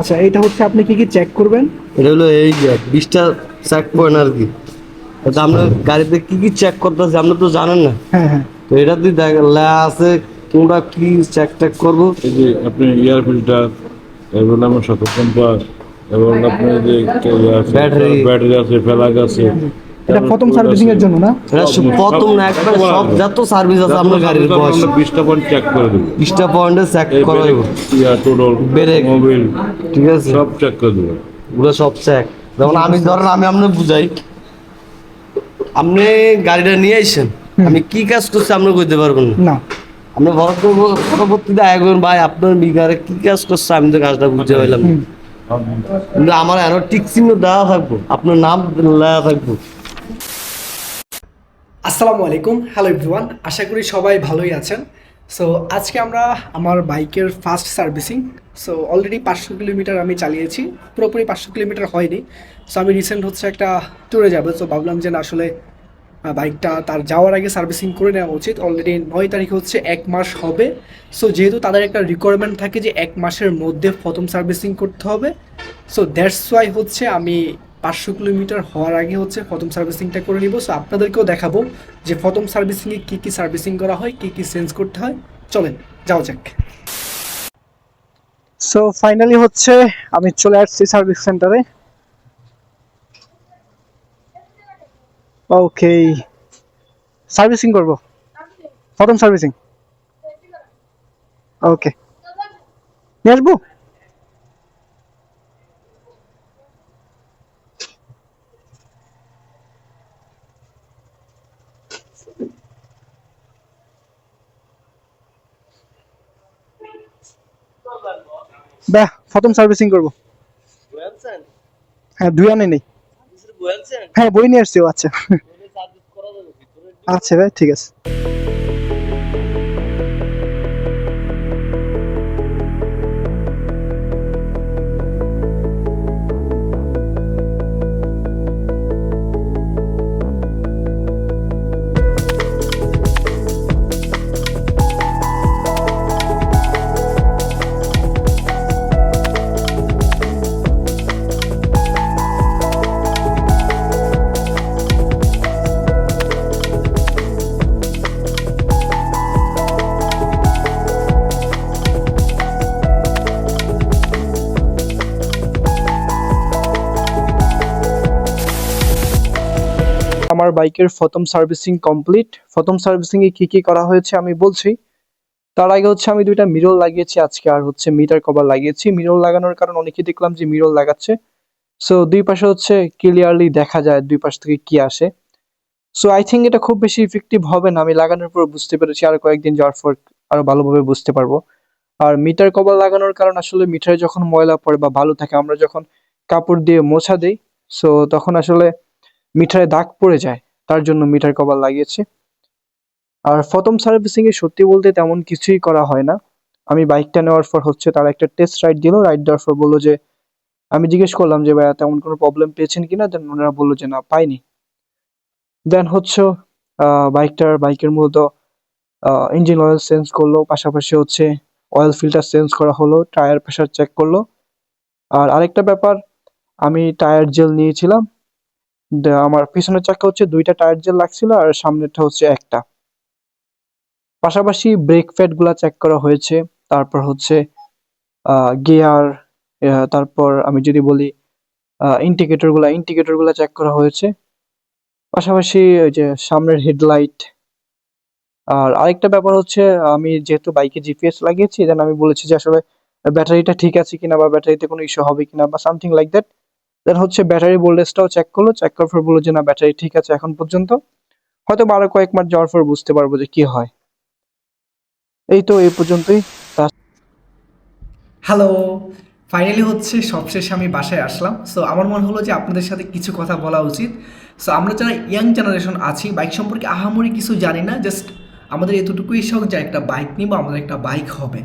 আচ্ছা এটা হচ্ছে আপনি কি কি চেক করবেন? এটা হলো এই যে বিশটা চেক পয়েন্ট আর কি। তো আপনার গাড়িতে কি কি চেক করতেছে আপনি তো জানেন না। হ্যাঁ হ্যাঁ। তো এটা দিয়ে দেখ আছে তোমরা কি চেক টেক করব? এই যে আপনি এয়ার ফিল্টার এবং আমার সতর্কতা এবং আপনার যে ব্যাটারি। ব্যাটারি আছে ফেলাগ আছে এটা প্রথম সার্ভিসিং এর জন্য না? এটা প্রথম না একবার সব যত সার্ভিস আছে আপনার গাড়ির বয়স। পয়েন্ট চেক করে দেবো। পয়েন্টে চেক করা হইব। ইয়া ব্রেক। মোবিল ঠিক আছে। সব চেক করে দেবো। ওগুলো সব চেক যেমন আমি ধরেন আমি আপনার বুঝাই। আপনি গাড়িটা নিয়ে আইসেন। আমি কি কাজ করছি আপনি কইতে পারবেন না? না। আপনি পরবর্তী- পরবর্তীতে আয় করবেন ভাই আপনার বিঘারে কি কাজ করছে আমি তো কাজটা বুঝতে পারলাম না। আমার আরও টিক চিহ্ন দেওয়া থাকব। আপনার নাম দেওয়া থাকব। আসসালামু আলাইকুম। হ্যালো এভরিওয়ান আশা করি সবাই ভালোই আছেন। সো আজকে আমরা আমার বাইকের ফার্স্ট সার্ভিসিং সো অলরেডি পাঁচশো কিলোমিটার আমি চালিয়েছি। পুরোপুরি পাঁচশো কিলোমিটার হয়নি। সো আমি রিসেন্ট হচ্ছে একটা ট্যুরে যাব। সো ভাবলাম যে না, আসলে বাইকটা তার যাওয়ার আগে সার্ভিসিং করে নেওয়া উচিত। অলরেডি নয় তারিখে হচ্ছে, এক মাস হবে। সো যেহেতু তাদের একটা রিকোয়ারমেন্ট থাকে যে এক মাসের মধ্যে প্রথম সার্ভিসিং করতে হবে। সো দ্যাটস ওয়াই হচ্ছে আমি পাঁচশো কিলোমিটার হওয়ার আগে হচ্ছে প্রথম সার্ভিসিংটা করে নিব। সো আপনাদেরকেও দেখাবো যে প্রথম সার্ভিসিংয়ে কী কী সার্ভিসিং করা হয়, কী কী চেঞ্জ করতে হয়। চলেন যাও যাক। সো ফাইনালি হচ্ছে আমি চলে আসছি সার্ভিস সেন্টারে। ওকে সার্ভিসিং করব। প্রথম সার্ভিসিং। ওকে নিয়ে আসব? প্রথম সার্ভিসিং করব। হ্যাঁ দুই আনে নেই হ্যাঁ বই নিয়ে আসছি ও, আচ্ছা। আচ্ছা ভাই ঠিক আছে। আমার বাইকের প্রথম সার্ভিসিং কমপ্লিট। প্রথম সার্ভিসিং এ কি কি করা হয়েছে আমি বলছি। তার আগে হচ্ছে আমি দুইটা মিরর লাগিয়েছি আজকে, আর হচ্ছে মিটার কভার লাগিয়েছি। মিরর লাগানোর কারণ অনেকেই দেখলাম যে মিরর লাগাচ্ছে। সো দুই পাশে হচ্ছে ক্লিয়ারলি দেখা যায়, দুই পাশ থেকে কি আসে। সো আই থিঙ্ক এটা খুব বেশি ইফেক্টিভ হবে না। আমি লাগানোর পর বুঝতে পেরেছি, আর কয়েকদিন যাওয়ার পর আরও ভালোভাবে বুঝতে পারব। আর মিটার কভার লাগানোর কারণ আসলে মিটারে যখন ময়লা পড়ে বা ভালো থাকে, আমরা যখন কাপড় দিয়ে মোছা দিই সো তখন আসলে মিটারে দাগ পড়ে যায়, তার জন্য মিটার কভার লাগিয়েছি। আর প্রথম সার্ভিসিং এ সত্যি বলতে তেমন কিছুই করা হয় না। আমি বাইকটা নেওয়ার পর হচ্ছে তারা একটা টেস্ট রাইড দিল রাইড দেওয়ার পর বলল যে, আমি জিজ্ঞেস করলাম যে, ভাইয়া, তেমন কোনো প্রবলেম পেয়েছেন কিনা? দেন ওনারা বলল যে, না, পাইনি। দেন হচ্ছে বাইকটার, বাইকের মূলত ইঞ্জিন অয়েল চেঞ্জ করল, পাশাপাশি হচ্ছে অয়েল ফিল্টার চেঞ্জ করা হলো টায়ার প্রেশার চেক করল। আর আরেকটা ব্যাপার, আমি টায়ার জেল নিয়েছিলাম আমার পিছনের চাকা হচ্ছে দুইটা টায়ার জেল লাগছিল আর সামনেরটা হচ্ছে একটা। পাশাপাশি ব্রেক প্যাডগুলা চেক করা হয়েছে, তারপর হচ্ছে গিয়ার তারপর আমি যদি বলি ইন্ডিকেটরগুলা ইন্ডিকেটরগুলা চেক করা হয়েছে। পাশাপাশি ওই যে সামনের হেডলাইট আর আরেকটা ব্যাপার হচ্ছে, আমি যেহেতু বাইকে জিপিএস লাগিয়েছি দেন আমি বলেছি যে আসলে ব্যাটারিটা ঠিক আছে কিনা বা ব্যাটারিতে কোনো ইস্যু হবে কিনা বা সামথিং লাইক দ্যাট দেন হচ্ছে ব্যাটারি ভোল্টেজটাও চেক করল চেক করার পর বলল যে, না ব্যাটারি ঠিক আছে এখন পর্যন্ত। হয়তো আরও কয়েক মাস যাওয়ার পর বুঝতে পারব যে কি হয়। এই তো, এই পর্যন্তই। হ্যালো ফাইনালি হচ্ছে সবশেষে আমি বাসায় আসলাম। সো আমার মনে হলো যে আপনাদের সাথে কিছু কথা বলা উচিত। সো আমরা যারা ইয়াং জেনারেশন আছি বাইক সম্পর্কে আহামরি কিছু জানি না জাস্ট আমাদের এতটুকুই শখ যে একটা বাইক নিব, আমাদের একটা বাইক হবে।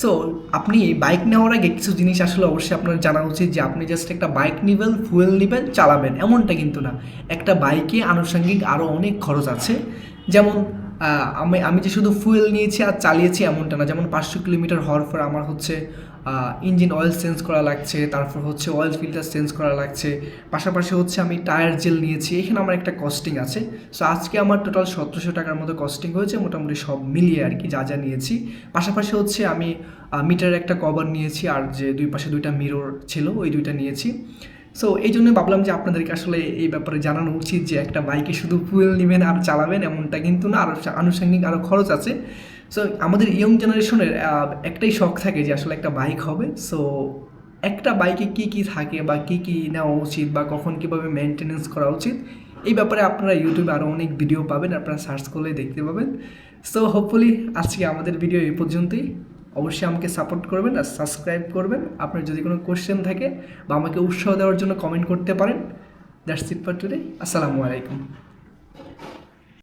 সো আপনি বাইক নেওয়ার আগে কিছু জিনিস আসলে অবশ্যই আপনার জানা উচিত যে আপনি জাস্ট একটা বাইক নেবেন ফুয়েল নেবেন, চালাবেন। এমনটা কিন্তু না। একটা বাইকে আনুষঙ্গিক আরও অনেক খরচ আছে। যেমন আমি আমি যে শুধু ফুয়েল নিয়েছি আর চালিয়েছি এমনটা না। যেমন পাঁচশো কিলোমিটার হওয়ার পর আমার হচ্ছে ইঞ্জিন অয়েল চেঞ্জ করা লাগছে, তারপর হচ্ছে অয়েল ফিল্টার চেঞ্জ করা লাগছে। পাশাপাশি হচ্ছে আমি টায়ার জেল নিয়েছি। এখানে আমার একটা কস্টিং আছে। সো আজকে আমার টোটাল সতেরোশো টাকার মতো কস্টিং হয়েছে। মোটামুটি সব মিলিয়ে আর কি যা যা নিয়েছি। পাশাপাশি হচ্ছে আমি মিটারের একটা কভার নিয়েছি। আর যে দুই পাশে দুইটা মিরর ছিল, ওই দুইটা নিয়েছি। সো এই জন্য ভাবলাম যে আপনাদেরকে আসলে এই ব্যাপারে জানানো উচিত যে একটা বাইকে শুধু ফুয়েল নেবেন আর চালাবেন এমনটা কিন্তু না। আরও আনুষঙ্গিক আরও খরচ আছে। সো আমাদের ইয়ং জেনারেশনের একটাই শখ থাকে যে আসলে একটা বাইক হবে। সো একটা বাইকে কি কি থাকে বা কি কি নেওয়া উচিত বা কখন কীভাবে মেনটেনেন্স করা উচিত, এই ব্যাপারে আপনারা ইউটিউবে আরও অনেক ভিডিও পাবেন। আপনারা সার্চ করলে দেখতে পাবেন। সো হোপফুলি আজকে আমাদের ভিডিও এই পর্যন্তই। অবশ্যই আমাকে সাপোর্ট করবেন আর সাবস্ক্রাইব করবেন। আপনার যদি কোনো কোশ্চেন থাকে বা আমাকে উৎসাহ দেওয়ার জন্য কমেন্ট করতে পারেন। দ্যাটস ইট ফর টুডে আসসালামু আলাইকুম।